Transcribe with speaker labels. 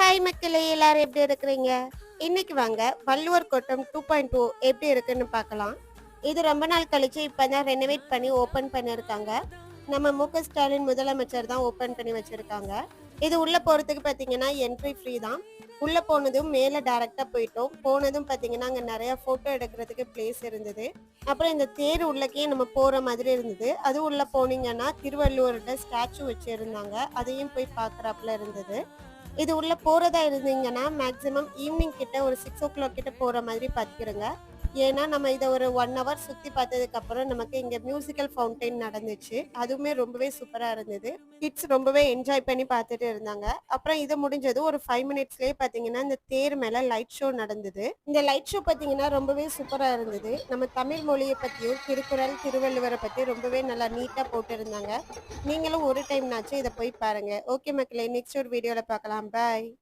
Speaker 1: Hi மக்களே எல்லாரும் எப்படி இருக்கிறீங்க? இன்னைக்கு வாங்க Valluvar Kottam two point two எப்படி இருக்குன்னு பார்க்கலாம். இது ரொம்ப நாள் கழிச்சு இப்பதான் ரெனோவேட் பண்ணி ஓபன் பண்ணியிருக்காங்க. நம்ம மு க ஸ்டாலின் முதலமைச்சர் தான் ஓபன் பண்ணி வச்சிருக்காங்க. இது உள்ள போறதுக்கு பாத்தீங்கன்னா என்ட்ரி ஃப்ரீ தான். உள்ள போனதும் மேல டைரக்டா போயிட்டோம். போனதும் பாத்தீங்கன்னா அங்க நிறைய போட்டோ எடுக்கிறதுக்கு பிளேஸ் இருந்தது. அப்புறம் இந்த தேர் உள்ளக்கே நம்ம போற மாதிரி இருந்தது. அதுவும் உள்ள போனீங்கன்னா திருவள்ளுவரோட ஸ்டாச்சு வச்சுருந்தாங்க. அதையும் போய் பாக்குறாப்புல இருந்தது. இது உள்ளே போறதா இருந்தீங்கன்னா மேக்ஸிமம் ஈவினிங் கிட்ட ஒரு சிக்ஸ் ஓ கிளாக் கிட்ட போற மாதிரி பார்த்துக்கிறோங்க ஏன்னா நம்ம இதை ஒரு ஒன் ஹவர் சுத்தி பார்த்ததுக்கு அப்புறம் நமக்கு இங்க மியூசிக்கல் ஃபவுண்டைன் நடந்துச்சு. அதுவுமே ரொம்பவே சூப்பரா இருந்தது. கிட்ஸ் ரொம்பவே என்ஜாய் பண்ணி பார்த்துட்டு இருந்தாங்க. அப்புறம் இது முடிஞ்சது ஒரு ஃபைவ் மினிட்ஸ்லயே பாத்தீங்கன்னா இந்த தேர் மேல லைட் ஷோ நடந்தது. இந்த லைட் ஷோ பாத்தீங்கன்னா ரொம்பவே சூப்பரா இருந்தது. நம்ம தமிழ் மொழியை பத்தியும் திருக்குறள் திருவள்ளுவரை பத்தி ரொம்பவே நல்லா நீட்டா போட்டிருந்தாங்க. நீங்களும் ஒரு டைம்னாச்சும் இதை போய் பாருங்க. ஓகே மக்களே நெக்ஸ்ட் ஒரு வீடியோல பார்க்கலாம். பாய்